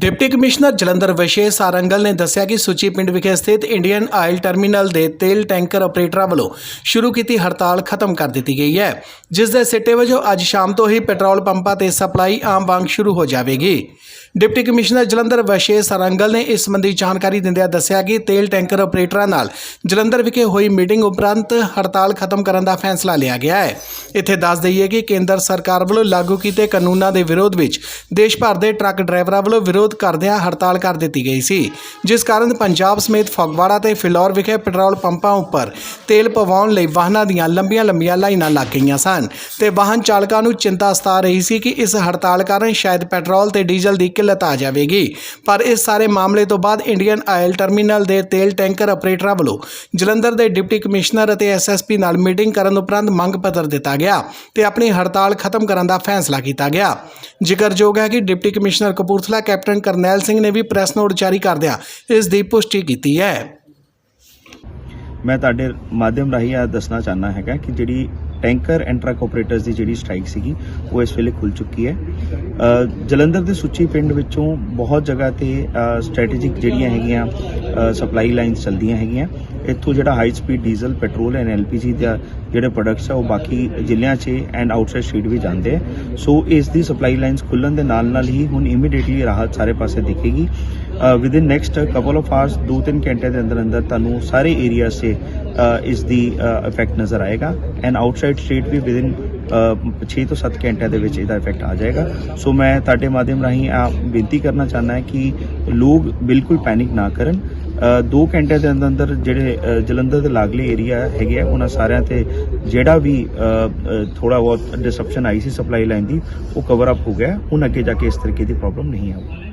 Deputy commissioner Jalandhar ਵਿਸ਼ੇ ਸਾਰੰਗਲ ਨੇ ਦੱਸਿਆ ਕਿ ਸੁੱਚੀ ਪਿੰਡ ਵਿਖੇ ਸਥਿਤ ਇੰਡੀਅਨ ਆਇਲ ਟਰਮੀਨਲ ਦੇ ਤੇਲ ਟੈਂਕਰ ਆਪਰੇਟਰਾਂ ਵੱਲੋਂ ਸ਼ੁਰੂ ਕੀਤੀ ਹੜਤਾਲ ਖਤਮ ਕਰ ਦਿੱਤੀ ਗਈ ਹੈ, ਜਿਸ ਦੇ ਸਿੱਟੇ ਵਜੋਂ ਅੱਜ ਸ਼ਾਮ ਤੋਂ ਹੀ ਪੈਟਰੋਲ ਪੰਪਾਂ ਤੇ ਸਪਲਾਈ ਆਮ ਵਾਂਗ ਸ਼ੁਰੂ ਹੋ ਜਾਵੇਗੀ। ਡਿਪਟੀ ਕਮਿਸ਼ਨਰ ਜਲੰਧਰ ਵਿਸ਼ੇਸ਼ ਸਾਰੰਗਲ ਨੇ ਇਸ ਸੰਬੰਧੀ ਜਾਣਕਾਰੀ ਦਿੰਦਿਆਂ ਦੱਸਿਆ ਕਿ ਤੇਲ ਟੈਂਕਰ ਆਪਰੇਟਰਾਂ ਨਾਲ ਜਲੰਧਰ ਵਿਖੇ ਹੋਈ ਮੀਟਿੰਗ ਉਪਰੰਤ ਹੜਤਾਲ ਖਤਮ ਕਰਨ ਦਾ ਫੈਸਲਾ ਲਿਆ ਗਿਆ ਹੈ। ਇੱਥੇ ਦੱਸ ਦਈਏ ਕਿ ਕੇਂਦਰ ਸਰਕਾਰ ਵੱਲੋਂ ਲਾਗੂ ਕੀਤੇ ਕਾਨੂੰਨਾਂ ਦੇ ਵਿਰੋਧ ਵਿੱਚ ਦੇਸ਼ ਭਰ ਦੇ ਟਰੱਕ ਡਰਾਈਵਰਾਂ ਵੱਲੋਂ ਵਿਰੋਧ ਕਰਦਿਆਂ ਹੜਤਾਲ ਕਰ ਦਿੱਤੀ ਗਈ ਸੀ, ਜਿਸ ਕਾਰਨ ਪੰਜਾਬ ਸਮੇਤ ਫਗਵਾੜਾ ਤੇ ਫਿਲੌਰ ਵਿਖੇ ਪੈਟਰੋਲ ਪੰਪਾਂ ਉੱਪਰ ਤੇਲ ਪਵਾਉਣ ਲਈ ਵਾਹਨਾਂ ਦੀਆਂ ਲੰਬੀਆਂ-ਲੰਬੀਆਂ ਲਾਈਨਾਂ ਲੱਗ ਗਈਆਂ ਸਨ ਤੇ ਵਾਹਨ ਚਾਲਕਾਂ ਨੂੰ ਚਿੰਤਾ ਸਤਾ ਰਹੀ ਸੀ ਕਿ ਇਸ ਹੜਤਾਲ ਕਾਰਨ ਸ਼ਾਇਦ ਪੈਟਰੋਲ ਤੇ ਡੀਜ਼ਲ ਦੀ ਕਿੱਲਤ ਆ ਜਾਵੇਗੀ। ਪਰ ਇਸ ਸਾਰੇ ਮਾਮਲੇ ਤੋਂ ਬਾਅਦ ਇੰਡੀਅਨ ਆਇਲ ਟਰਮੀਨਲ ਦੇ ਤੇਲ ਟੈਂਕਰ ਆਪਰੇਟਰਾਂ ਵੱਲੋਂ ਜਲੰਧਰ ਦੇ ਡਿਪਟੀ ਕਮਿਸ਼ਨਰ ਅਤੇ ਐਸਐਸਪੀ ਨਾਲ ਮੀਟਿੰਗ ਕਰਨ ਉਪਰੰਤ ਮੰਗ ਪੱਤਰ ਦਿੱਤਾ ਗਿਆ ਤੇ ਆਪਣੀ ਹੜਤਾਲ ਖਤਮ ਕਰਨ ਦਾ ਫੈਸਲਾ ਕੀਤਾ ਗਿਆ। ਜ਼ਿਕਰਯੋਗ ਹੈ ਕਿ deputy commissioner Kapurthala, captain Karnail Singh ਨੇ ਵੀ ਪ੍ਰੈਸ ਨੋਟ ਜਾਰੀ ਕਰਦਿਆਂ ਇਸ ਦੀ ਪੁਸ਼ਟੀ ਕੀਤੀ ਹੈ। ਮੈਂ ਤੁਹਾਡੇ ਮਾਧਿਅਮ ਰਾਹੀਂ ਇਹ ਦੱਸਣਾ ਚਾਹਨਾ ਹੈਗਾ ਕਿ ਜਿਹੜੀ ਟੈਂਕਰ ਐਂਡ ਟਰੱਕ ਆਪਰੇਟਰਸ ਦੀ ਜਿਹੜੀ ਸਟ੍ਰਾਈਕ ਸੀਗੀ, ਉਹ ਇਸ ਵੇਲੇ ਖੁੱਲ ਚੁੱਕੀ ਹੈ। ਜਲੰਧਰ ਦੇ ਸੁੱਚੀ ਪਿੰਡ ਵਿੱਚੋਂ ਬਹੁਤ ਜਗ੍ਹਾ ਤੇ ਸਟ੍ਰੈਟੇਜਿਕ ਜਿਹੜੀਆਂ ਹੈਗੀਆਂ ਸਪਲਾਈ ਲਾਈਨਸ ਚੱਲਦੀਆਂ ਹੈਗੀਆਂ। ਇੱਥੋਂ ਜਿਹੜਾ high speed diesel petrol and LPG ਦਾ ਜਿਹੜੇ ਪ੍ਰੋਡਕਟਸ ਆ, ਉਹ ਬਾਕੀ ਜ਼ਿਲ੍ਹਿਆਂ 'ਚ ਐਂਡ ਆਊਟਸਾਈਡ ਸਟੇਟ ਵੀ ਜਾਂਦੇ ਆ। ਸੋ ਇਸ ਦੀ ਸਪਲਾਈ ਲਾਈਨਸ ਖੁੱਲਣ ਦੇ ਨਾਲ ਨਾਲ ਹੀ ਹੁਣ ਇਮੀਡੀਏਟਲੀ ਰਾਹਤ ਸਾਰੇ ਪਾਸੇ ਦਿਖੇਗੀ। Within next couple of hours 2-3 ਘੰਟੇ ਦੇ ਅੰਦਰ ਅੰਦਰ ਤੁਹਾਨੂੰ ਸਾਰੇ ਏਰੀਆ ਸੇ ਇਸ ਦੀ ਇਫੈਕਟ ਨਜ਼ਰ ਆਏਗਾ। ਐਂਡ ਆਊਟਸਾਈਡ ਸਟੇਟ ਵੀ ਵਿਦ ਇਨ 6 ਤੋਂ 7 ਘੰਟਿਆਂ ਦੇ ਵਿੱਚ ਇਹਦਾ ਇਫੈਕਟ ਆ ਜਾਏਗਾ। ਸੋ ਮੈਂ ਤੁਹਾਡੇ ਮਾਧਿਅਮ ਰਾਹੀਂ ਆ ਬੇਨਤੀ ਕਰਨਾ ਚਾਹੁੰਦਾ ਹਾਂ ਕਿ ਲੋਕ ਬਿਲਕੁਲ ਪੈਨਿਕ ਨਾ ਕਰਨ। 2 ਘੰਟੇ ਦੇ ਅੰਦਰ ਅੰਦਰ ਜਿਹੜੇ ਜਲੰਧਰ ਦੇ ਲਾਗਲੇ ਏਰੀਆ ਹੈਗੇ ਆ, ਉਹਨਾਂ ਸਾਰਿਆਂ ਤੇ ਜਿਹੜਾ ਵੀ ਥੋੜਾ ਬਹੁਤ ਡਿਸਰਪਸ਼ਨ ਆਈ ਸੀ ਸਪਲਾਈ ਲਾਈਨ ਦੀ, ਉਹ ਕਵਰ ਅਪ ਹੋ ਗਿਆ। ਹੁਣ ਅੱਗੇ ਜਾ ਕੇ ਇਸ ਤਰੀਕੇ ਦੀ ਪ੍ਰੋਬਲਮ ਨਹੀਂ ਆਊਗੀ।